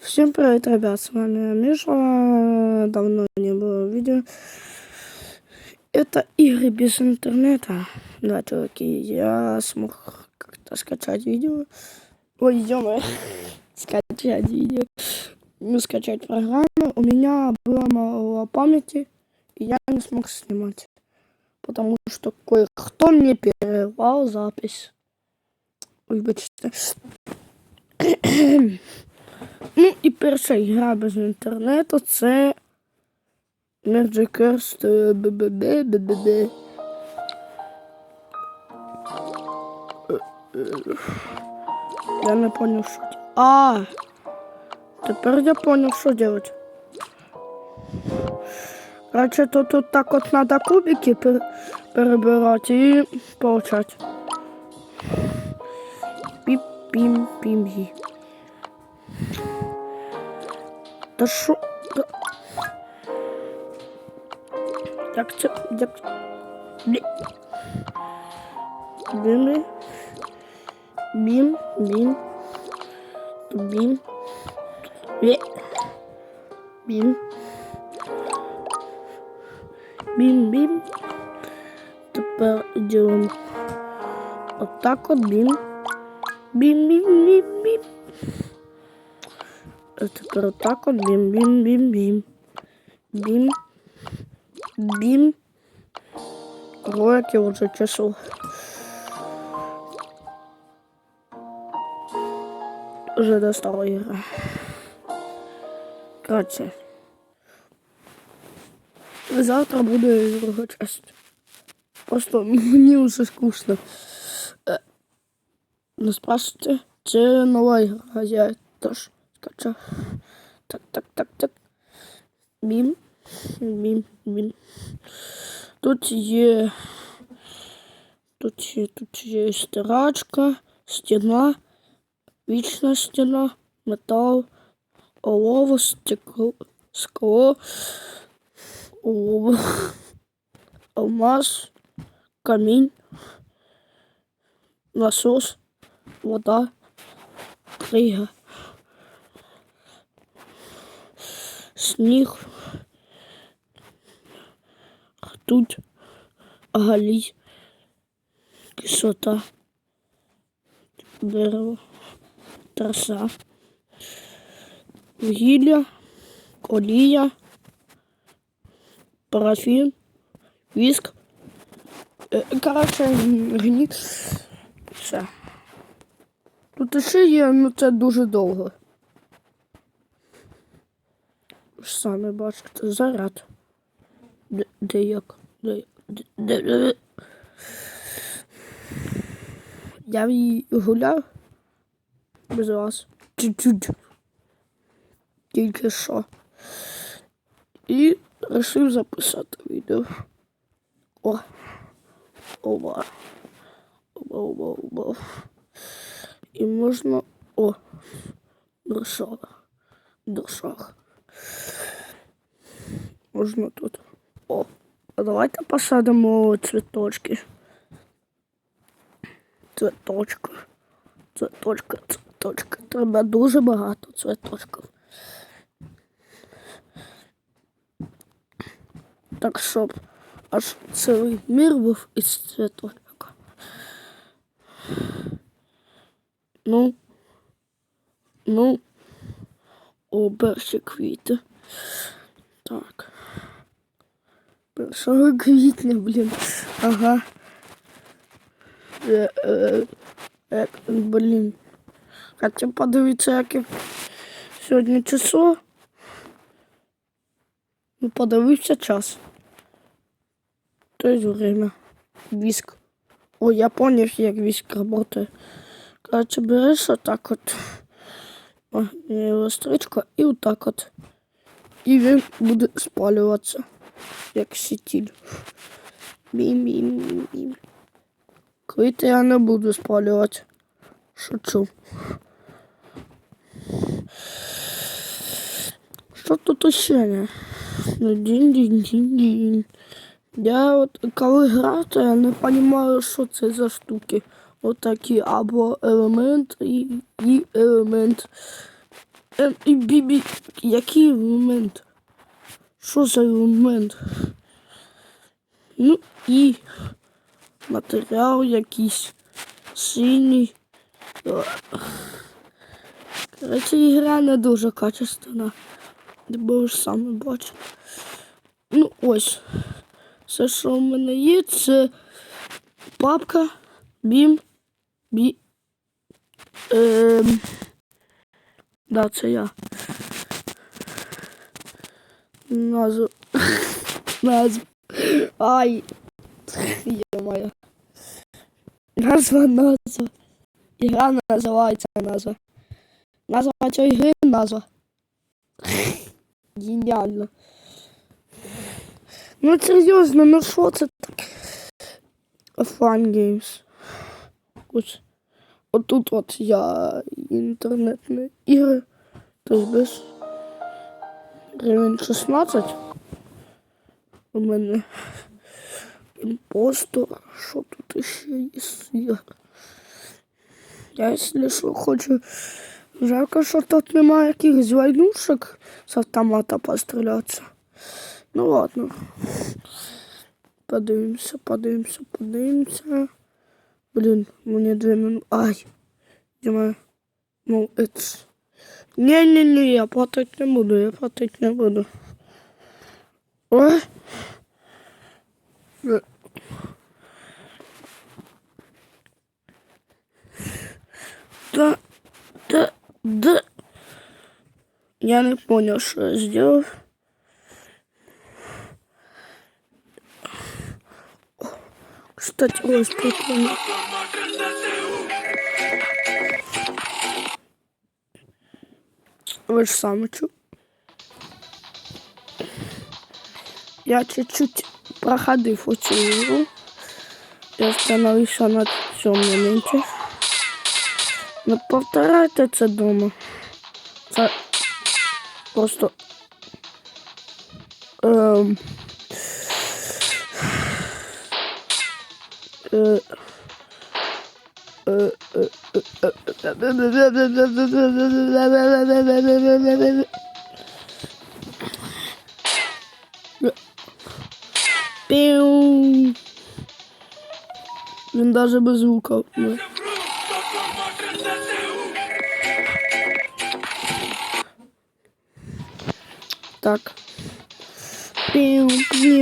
Всем привет, ребят, с вами Миша. Давно не было видео. Это игры без интернета. Да, чуваки, я смог как-то скачать видео. Ой, ё скачать видео. Ну, скачать программу. У меня было мало памяти, и я не смог снимать. Потому что кое-кто мне перервал запись. Вибачте. Ну і перша гра без інтернету це Magic БББ БББ. Е, Я не понял, що. А, тепер я понял, що делать. Короче, то тут так от надо кубики пер перебирать и получать. Пип-пим-пим-ги. Та що? Як це? Як... Блі. Бім. Бім. Бім. Бім. Блі. Бім. Бім-бім. Тепер йдемо отак от бім. Бім-бім-бім-бім. Тепер отак от бім-бім-бім-бім. Бім. Бім. Я вже часу. Уже достала ігра. Короче. Завтра буде друга часть. Просто мені вже скучно. Е, Ну, спрашивайте, це нова ігра, я теж скачав. Так, так, так, так. Бім. Бім, бім. Тут є. Тут є, тут є стирачка, стіна, вічна стіна, метал, олово, стекло, скло, олово, алмаз, камінь, насос, вода, крига. Сніг, ртуть, галій, кислота, дерево, траса, вугілля, олія, парафін, віск. Е, Коротше, гніт. Все. Тут ще є, ну це дуже довго. Саме бачите, заряд. Де, де як? Де, де, де. Я в її гуляв без вас. Чуть-чуть. Тільки що. І вирішив записати відео. О. Оба. Оба, оба, оба. І можна... О. Дошах. Дошах. Можна тут. О, а давайте посадимо цвіточки. Цвіточки. Цвіточки, цвіточки. Треба дуже багато цвіточків. Так, щоб аж цілий мір був із цвіточок. Ну, ну, о, перші квіти. Так. 1 квітня, блін. Ага. Е, е, е, блін. Хотя подивитися, яке сьогодні число. Ну, подивився час. То есть время. Віск. Ой, я поняв, як віск працює. Короче, береш отак от. О, електричка і отак от. І він буде спалюватися, як сітіль. Бім-бім-бім. Квіти я не буду спалювати. Шучу. Що тут ще не? Ну, дінь-дінь-дінь-дінь. Я от коли граю, то я не розумію, що це за штуки. Отакі або елемент і, і елемент. Ем, і бібі. Який елемент? Що за елемент? Ну і матеріал якийсь синій. О. Короче, ігра не дуже качественна. Ти будеш саме бачити. Ну ось. Все, що в мене є, це папка, бім, бі. Ем... Да, це я. Назва. Назва. Ай. Йо-моє. Назва, назва. Ігра називається назва. Назва цієї гри назва. Геніально. Ну серйозно, ну що це так? Fun Games. Ось. Отут от я інтернетні ігри. Тобто без гривень 16. У мене імпостор. Що тут ще є? Я, якщо що, хочу. Жалко, що тут немає якихось войнушек з автомата пострілятися. Ну ладно. Подивимося, подивимося, подивимося. Блін, мені дві минути. Ай. Діма. Ну, it's... Не-не-не, я платить не буду, я платить не буду. Ой. Е. Да, да, да. Я не понял, что я сделал. Кстати, ось прикольно. Ви ж саме чу. Я чуть-чуть проходив оцю ігру. Я встановився на цьому моменті. Не повторяйте це дома. Це просто. Ем, е, е, е, Піу. Він даже без звука. ну. Так. Піу, піу.